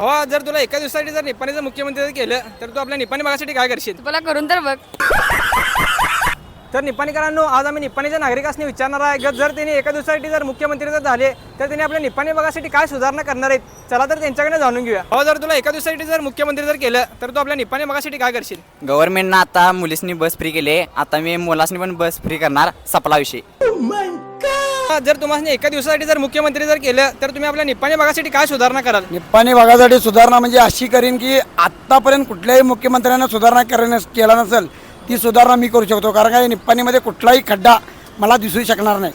हो जर तुला एका दिवसासाठी जर निपाणीचं मुख्यमंत्री जर केलं तर तू आपल्या निपाणी भागासाठी काय करशील? तुला करून तर बघ. तर निपाणीकरांनो आज आम्ही निपाणीच्या नागरिकांनी विचारणार आहे की जर त्यांनी एका दिवसासाठी जर मुख्यमंत्री जर झाले तर त्यांनी आपल्या निपाणी भागासाठी काय सुधारणा करणार आहेत? चला तर त्यांच्याकडे जाणून घेऊया. हो जर तुला एका दिवसासाठी जर मुख्यमंत्री जर केलं तर तू आपल्या निपाणी भागासाठी काय करशील? गव्हर्नमेंटनं आता मुलीसनी बस फ्री केली आता मी मुलासनी पण बस फ्री करणार सपला विषय जर तुम्हाला एका दिवसासाठी जर मुख्यमंत्री जर केलं तर तुम्ही आपल्या निपाणी भागासाठी काय सुधारणा कराल? निप्पाणी भागासाठी सुधारणा म्हणजे अशी करीन की आत्तापर्यंत कुठल्याही मुख्यमंत्र्यांना सुधारणा करण्या केला नसेल ती सुधारणा मी करू शकतो. कारण का निप्पाणीमध्ये कुठलाही खड्डा मला दिसू शकणार नाही.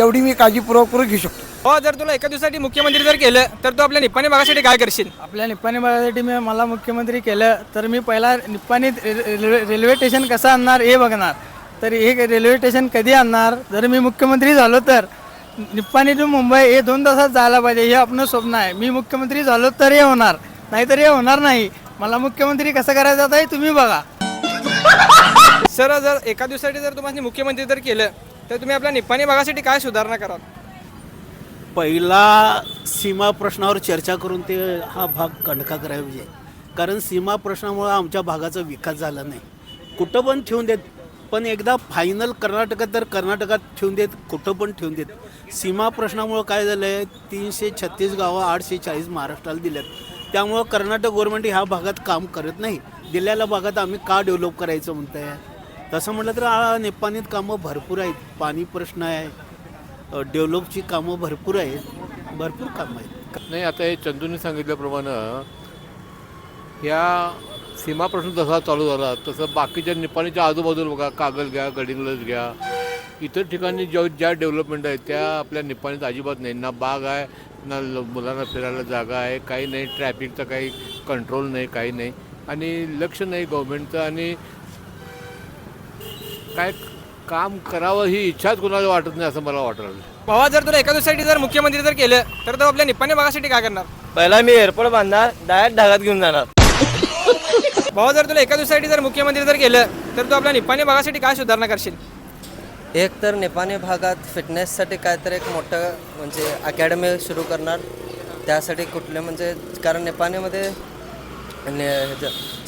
एवढी मी काळजीपूर्वक घेऊ शकतो. हो जर तुला एका दिवसासाठी मुख्यमंत्री जर केलं तर तू आपल्या निपाणी भागासाठी काय करशील? आपल्या निप्पाणी भागासाठी मी मला मुख्यमंत्री केलं तर मी पहिला रेल्वे रेल्वे स्टेशन कसं आणणार हे बघणार. तर हे रेल्वे स्टेशन कधी आणणार? जर मी मुख्यमंत्री झालो तर? निप्पाणी टू मुंबई हे दोन तासात जायला पाहिजे हे आपलं स्वप्न आहे. मी मुख्यमंत्री झालो तर हे होणार नाहीतर हे होणार नाही. मला मुख्यमंत्री कसं करायचं आता हे तुम्ही बघा. सर जर एका दिवसासाठी जर तुम्हाला मुख्यमंत्री जर केलं तर तुम्ही आपल्या निपाणी भागासाठी काय सुधारणा कराल? पहिला सीमा प्रश्नावर चर्चा करून ते हा भाग कणका करायला पाहिजे. कारण सीमा प्रश्नामुळे आमच्या भागाचा विकास झाला नाही. कुठं पण ठेवून देत पण एकदा फायनल कर्नाटकात तर कर्नाटकात ठेवून देत कुठं पण ठेवून देत. सीमा प्रश्नामुळं काय झालं आहे तीनशे छत्तीस गावं आठशे चाळीस महाराष्ट्राला दिल्यात. त्यामुळं कर्नाटक गव्हर्नमेंट ह्या भागात काम करत नाही. दिलेल्या भागात आम्ही का डेव्हलप करायचं म्हणत आहे तसं म्हटलं तर नेपाणीत कामं भरपूर आहेत. पाणी प्रश्न आहे डेव्हलपची कामं भरपूर आहेत. भरपूर कामं आहेत. नाही आता हे चंदूने सांगितल्याप्रमाणे ह्या सीमा प्रश्न जसा चालू झाला. तसं बाकीच्या निपाणीच्या आजूबाजूला बघा कागल घ्या गडिंग्लज घ्या. इतर ठिकाणी ज्या ज्या डेव्हलपमेंट आहेत त्या आपल्या निपाणीत अजिबात नाही. ना बाग आहे ना ल- मुलांना फिरायला जागा आहे काही नाही. ट्रॅफिकचं काही कंट्रोल नाही काही नाही. आणि लक्ष नाही गव्हर्नमेंटचं आणि काय काम करावं ही इच्छाच कोणाला वाटत नाही असं मला वाटलं. भावा जर तुला एका दिवसासाठी जर मुख्यमंत्री जर केलं तर तू आपल्या निपाणी भागासाठी काय करणार? पहिला मी एअरपोर्ट बांधणार डायरेक्ट ढगात घेऊन जाणार. भावा जर तुला एका दिवसासाठी जर मुख्यमंत्री जर केलं तर तू आपल्या निपाणी भागासाठी काय सुधारणा करशील? एक तर निपाणी भागात फिटनेससाठी काहीतरी एक मोठं म्हणजे अकॅडमी सुरू करणार. त्यासाठी कुठले म्हणजे कारण निपाणीमध्ये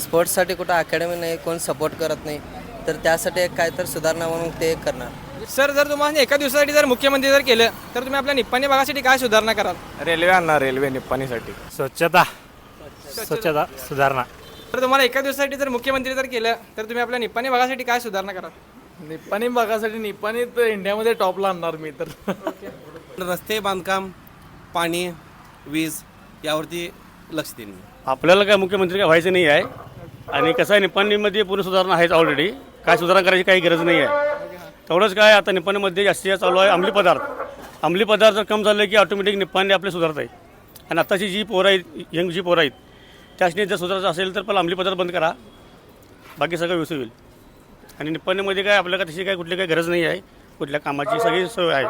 स्पोर्ट्ससाठी कुठं अकॅडमी नाही कोण सपोर्ट करत नाही. तर त्यासाठी एक काहीतरी सुधारणा म्हणून ते करणार. सर जर तुम्हाला एका दिवसासाठी जर मुख्यमंत्री जर केलं तर तुम्ही आपल्या निपाणी भागासाठी काय सुधारणा कराल? रेल्वे आणणार रेल्वे निप्पाणीसाठी स्वच्छता. स्वच्छता सुधारणा. तर तुम्हाला एका दिवसासाठी जर मुख्यमंत्री जर केलं तर तुम्ही आपल्या निपाणी भागासाठी काय सुधारणा कराल? निप्पाणी भागासाठी निप्पाणी तर इंडियामध्ये टॉपला आणणार मी तर. रस्ते बांधकाम पाणी वीज यावरती लक्ष देईन मी. आपल्याला काय मुख्यमंत्री काय व्हायचं नाही आहे. आणि कसं आहे निप्पाणीमध्ये पूर्ण सुधारणा आहेच ऑलरेडी काय सुधारणा करायची काही गरज नाही आहे. तेवढंच काय आता निप्पाणीमध्ये जास्तीत जास्त चालू आहे अंमली पदार्थ. अंमली पदार्थ जर कम झाले की ऑटोमॅटिक निप्पाणी आपले सुधारत आहे. आणि आत्ताची जी पोरं आहेत यंग जी पोरं आहेत त्यासनी जर सुधारायचं असेल तर पहिला अंमली पदार्थ बंद करा. बाकी सगळं व्यवस्थित होईल. आणि निप्पाणीमध्ये काय आपल्याला तशी काय कुठली काही गरज नाही आहे. कुठल्या कामाची सगळी सोय आहे.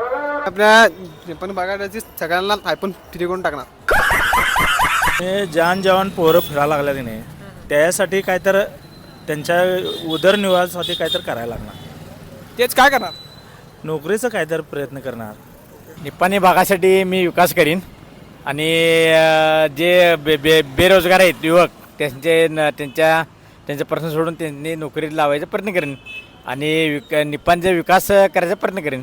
आपल्या निप्पाणी भागाची सगळ्यांना आयफोन फ्री करून टाकणार. जान जवान पोरं फिरायला लागल्या की नाही त्यासाठी काय तर त्यांच्या उदरनिर्वाहासाठी काय तर करायला लागणार. तेच काय करणार? नोकरीचं काय तर प्रयत्न करणार. निप्पाणी भागासाठी मी विकास करीन. आणि जे बे बे बेरोजगार आहेत युवक त्यांचे न त्यांच्या त्यांचे प्रश्न सोडून त्यांनी नोकरीत लावायचा प्रयत्न करेन. आणि विक निपांचा विकास करायचा प्रयत्न करेन.